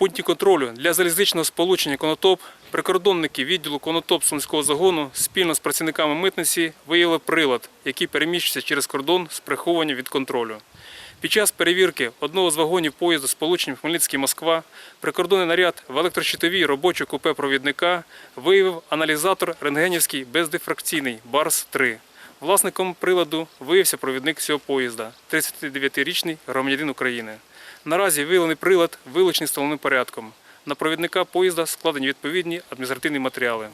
пункті контролю для залізничного сполучення Конотоп прикордонники відділу Конотоп Сумського загону спільно з працівниками митниці виявили прилад, який переміщується через кордон з прихованням від контролю. Під час перевірки одного з вагонів поїзду з полученням Хмельницький-Москва прикордонний наряд в електрощитовій робочій купе провідника виявив аналізатор рентгенівський бездифракційний БАРС-3. Власником приладу виявився провідник цього поїзда, 39-річний громадянин України. Наразі виявлений прилад вилучений встановленим порядком. На провідника поїзда складені відповідні адміністративні матеріали.